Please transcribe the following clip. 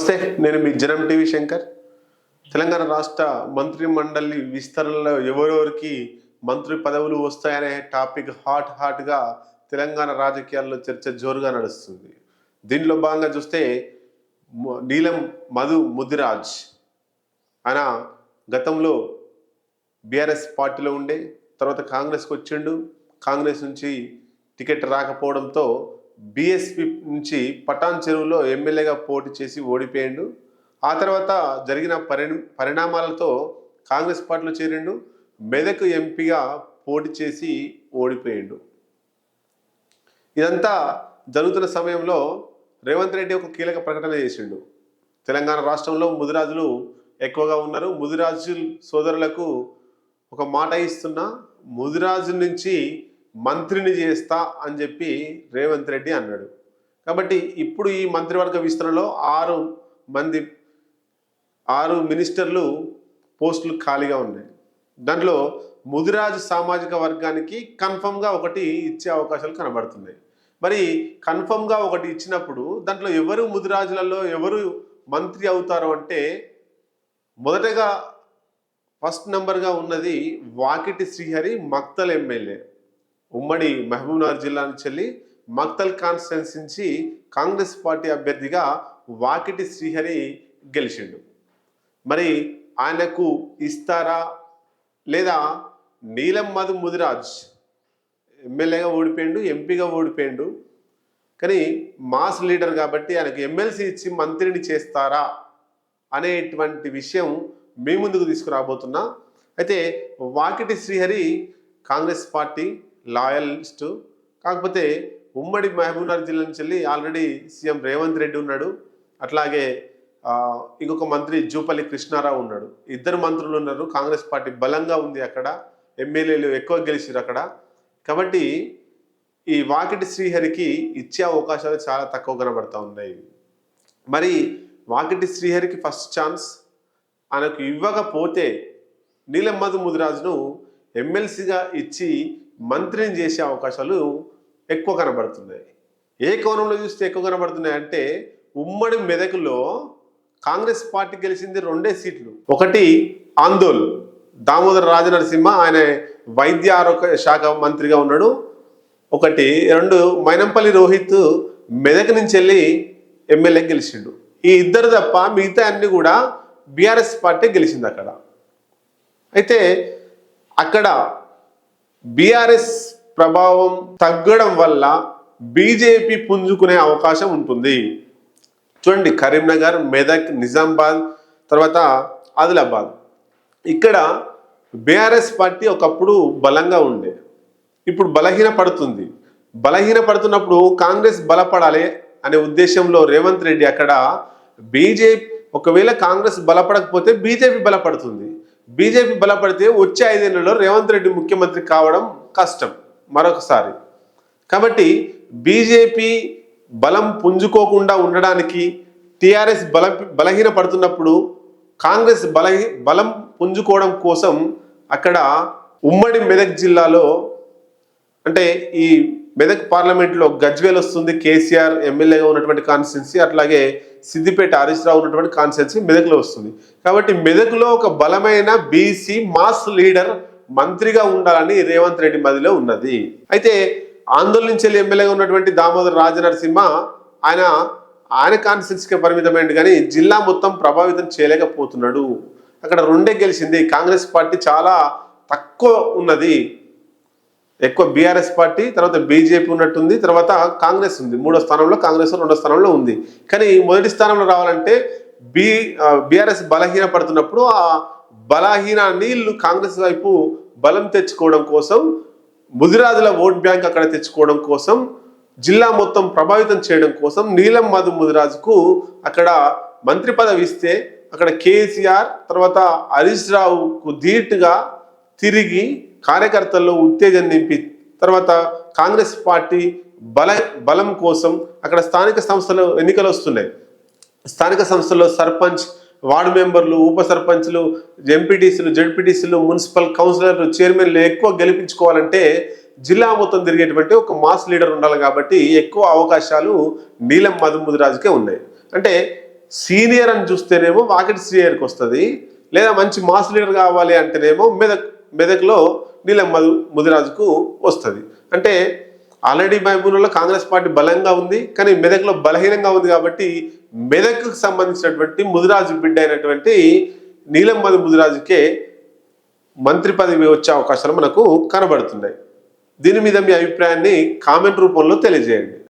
నమస్తే నేను మీ జనం టీవీ శంకర్. తెలంగాణ రాష్ట్ర మంత్రి మండలి విస్తరణలో ఎవరెవరికి మంత్రి పదవులు వస్తాయనే టాపిక్ హాట్ హాట్గా తెలంగాణ రాజకీయాల్లో చర్చ జోరుగా నడుస్తుంది. దీనిలో భాగంగా చూస్తే నీలం మధు ముదిరాజ్. ఆయన గతంలో బీఆర్ఎస్ పార్టీలో ఉండే తర్వాత కాంగ్రెస్కి వచ్చిండు. కాంగ్రెస్ నుంచి టికెట్ రాకపోవడంతో బీఎస్పీ నుంచి పటాన్ చెరువులో ఎమ్మెల్యేగా పోటీ చేసి ఓడిపోయిండు. ఆ తర్వాత జరిగిన పరిణ పరిణామాలతో కాంగ్రెస్ పార్టీలో చేరిండు. మెదక్ ఎంపీగా పోటీ చేసి ఓడిపోయిండు. ఇదంతా జరుగుతున్న సమయంలో రేవంత్ రెడ్డి ఒక కీలక ప్రకటన చేసిండు. తెలంగాణ రాష్ట్రంలో ముదిరాజులు ఎక్కువగా ఉన్నారు. ముదిరాజు సోదరులకు ఒక మాట ఇస్తున్నా ముదిరాజు నుంచి మంత్రిని చేస్తా అని చెప్పి రేవంత్ రెడ్డి అన్నాడు. కాబట్టి ఇప్పుడు ఈ మంత్రివర్గ విస్తరణలో ఆరు మంది ఆరు మినిస్టర్లు పోస్టులు ఖాళీగా ఉన్నాయి. దాంట్లో ముదిరాజు సామాజిక వర్గానికి కన్ఫర్మ్గా ఒకటి ఇచ్చే అవకాశాలు కనబడుతున్నాయి. మరి కన్ఫర్మ్గా ఒకటి ఇచ్చినప్పుడు దాంట్లో ఎవరు ముదిరాజులలో ఎవరు మంత్రి అవుతారు అంటే మొదటగా ఫస్ట్ నెంబర్గా ఉన్నది వాకిటి శ్రీహరి మక్తల్ ఎమ్మెల్యే. ఉమ్మడి మహబూబ్నగర్ జిల్లా నుంచి వెళ్ళి మక్తల్ కాన్స్టిట్యున్సీ నుంచి కాంగ్రెస్ పార్టీ అభ్యర్థిగా వాకిటి శ్రీహరి గెలిచిండు. మరి ఆయనకు ఇస్తారా లేదా నీలం మధు ముదిరాజ్ ఎమ్మెల్యేగా ఓడిపోయిండు ఎంపీగా ఓడిపోయిండు. కానీ మాస్ లీడర్ కాబట్టి ఆయనకు ఎమ్మెల్సీ ఇచ్చి మంత్రిని చేస్తారా అనేటువంటి విషయం మీ ముందుకు తీసుకురాబోతున్నా. అయితే వాకిటి శ్రీహరి కాంగ్రెస్ పార్టీ లాయలిస్టు. కాకపోతే ఉమ్మడి మహబూబ్నగర్ జిల్లా నుంచి వెళ్ళి ఆల్రెడీ సీఎం రేవంత్ రెడ్డి ఉన్నాడు. అట్లాగే ఇంకొక మంత్రి జూపల్లి కృష్ణారావు ఉన్నాడు. ఇద్దరు మంత్రులు ఉన్నారు. కాంగ్రెస్ పార్టీ బలంగా ఉంది అక్కడ. ఎమ్మెల్యేలు ఎక్కువ గెలిచారు అక్కడ. కాబట్టి ఈ వాకిటి శ్రీహరికి ఇచ్చే అవకాశాలు చాలా తక్కువ కనబడతా ఉన్నాయి. మరి వాకిటి శ్రీహరికి ఫస్ట్ ఛాన్స్ ఆయనకు ఇవ్వకపోతే నీలమ్మధు ముదిరాజును ఎమ్మెల్సీగా ఇచ్చి మంత్రిని చేసే అవకాశాలు ఎక్కువ కనబడుతున్నాయి. ఏ కోణంలో చూస్తే ఎక్కువ కనబడుతున్నాయి అంటే ఉమ్మడి మెదకులో కాంగ్రెస్ పార్టీ గెలిచింది రెండే సీట్లు. ఒకటి ఆందోళ్. దామోదర రాజనరసింహ ఆయన వైద్య ఆరోగ్య శాఖ మంత్రిగా ఉన్నాడు. ఒకటి రెండు మైనంపల్లి రోహిత్ మెదక్ నుంచి వెళ్ళి ఎమ్మెల్యే గెలిచిండు. ఈ ఇద్దరు తప్ప మిగతా అన్ని కూడా బీఆర్ఎస్ పార్టీ గెలిచింది అక్కడ. అయితే అక్కడ బీఆర్ఎస్ ప్రభావం తగ్గడం వల్ల బీజేపీ పుంజుకునే అవకాశం ఉంటుంది. చూడండి కరీంనగర్ మెదక్ నిజామాబాద్ తర్వాత ఆదిలాబాద్. ఇక్కడ బీఆర్ఎస్ పార్టీ ఒకప్పుడు బలంగా ఉండే. ఇప్పుడు బలహీన పడుతుంది బలహీన పడుతున్నప్పుడు కాంగ్రెస్ బలపడాలి అనే ఉద్దేశంలో రేవంత్ రెడ్డి అక్కడ బీజేపీ ఒకవేళ కాంగ్రెస్ బలపడకపోతే బీజేపీ బలపడుతుంది. బీజేపీ బలపడితే వచ్చే ఐదేళ్ళలో రేవంత్ రెడ్డి ముఖ్యమంత్రి కావడం కష్టం. మరొకసారి. కాబట్టి బీజేపీ బలం పుంజుకోకుండా ఉండడానికి టీఆర్ఎస్ బల బలహీన పడుతున్నప్పుడు కాంగ్రెస్ బలహీ బలం పుంజుకోవడం కోసం అక్కడ ఉమ్మడి మెదక్ జిల్లాలో అంటే ఈ మెదక్ పార్లమెంట్లో గజ్వేల్ వస్తుంది కేసీఆర్ ఎమ్మెల్యేగా ఉన్నటువంటి కాన్స్టిట్యున్సీ అట్లాగే సిద్దిపేట హరీష్ రావు ఉన్నటువంటి కాన్స్టిట్యున్సీ మెదక్లో వస్తుంది. కాబట్టి మెదక్లో ఒక బలమైన బీసీ మాస్ లీడర్ మంత్రిగా ఉండాలని రేవంత్ రెడ్డి మదిలో ఉన్నది. అయితే ఆందోళన ఎమ్మెల్యేగా ఉన్నటువంటి దామోదర్ రాజనరసింహ ఆయన ఆయన కాన్స్టిట్యున్సీకి పరిమితమైంది కానీ జిల్లా మొత్తం ప్రభావితం చేయలేకపోతున్నాడు. అక్కడ రెండే గెలిచింది. కాంగ్రెస్ పార్టీ చాలా తక్కువ ఉన్నది. ఎక్కువ బీఆర్ఎస్ పార్టీ తర్వాత బీజేపీ ఉన్నట్టుంది తర్వాత కాంగ్రెస్ ఉంది. మూడో స్థానంలో కాంగ్రెస్ రెండో స్థానంలో ఉంది. కానీ మొదటి స్థానంలో రావాలంటే బీ బీఆర్ఎస్ బలహీన పడుతున్నప్పుడు ఆ బలహీనాన్ని కాంగ్రెస్ వైపు బలం తెచ్చుకోవడం కోసం ముదిరాజుల ఓట్ బ్యాంక్ అక్కడ తెచ్చుకోవడం కోసం జిల్లా మొత్తం ప్రభావితం చేయడం కోసం నీలం మధు ముదిరాజుకు అక్కడ మంత్రి పదవి ఇస్తే అక్కడ కేసీఆర్ తర్వాత హరీష్ రావుకు ధీటుగా తిరిగి కార్యకర్తల్లో ఉత్తేజం నింపి తర్వాత కాంగ్రెస్ పార్టీ బల బలం కోసం అక్కడ స్థానిక సంస్థలు ఎన్నికలు వస్తున్నాయి. స్థానిక సంస్థల్లో సర్పంచ్ వార్డు మెంబర్లు ఉప సర్పంచ్లు ఎంపీటీసీలు జడ్పీటీసీలు మున్సిపల్ కౌన్సిలర్లు చైర్మన్లు ఎక్కువ గెలిపించుకోవాలంటే జిల్లా మొత్తం తిరిగేటువంటి ఒక మాస్ లీడర్ ఉండాలి కాబట్టి ఎక్కువ అవకాశాలు నీలం మధుముదిరాజుకే ఉన్నాయి. అంటే సీనియర్ అని చూస్తేనేమో వాకిట్ సీనియర్కి వస్తుంది లేదా మంచి మాస్ లీడర్ కావాలి అంటేనేమో మెదక్ మెదక్లో నీలమ్మదు ముదిరాజుకు వస్తుంది. అంటే ఆల్రెడీ మహబూబ్లో కాంగ్రెస్ పార్టీ బలంగా ఉంది కానీ మెదక్లో బలహీనంగా ఉంది కాబట్టి మెదక్కు సంబంధించినటువంటి ముదిరాజు బిడ్డ అయినటువంటి నీలం ముదిరాజుకే మంత్రి పదవి వచ్చే అవకాశాలు మనకు కనబడుతున్నాయి. దీని మీద మీ అభిప్రాయాన్ని కామెంట్ రూపంలో తెలియజేయండి.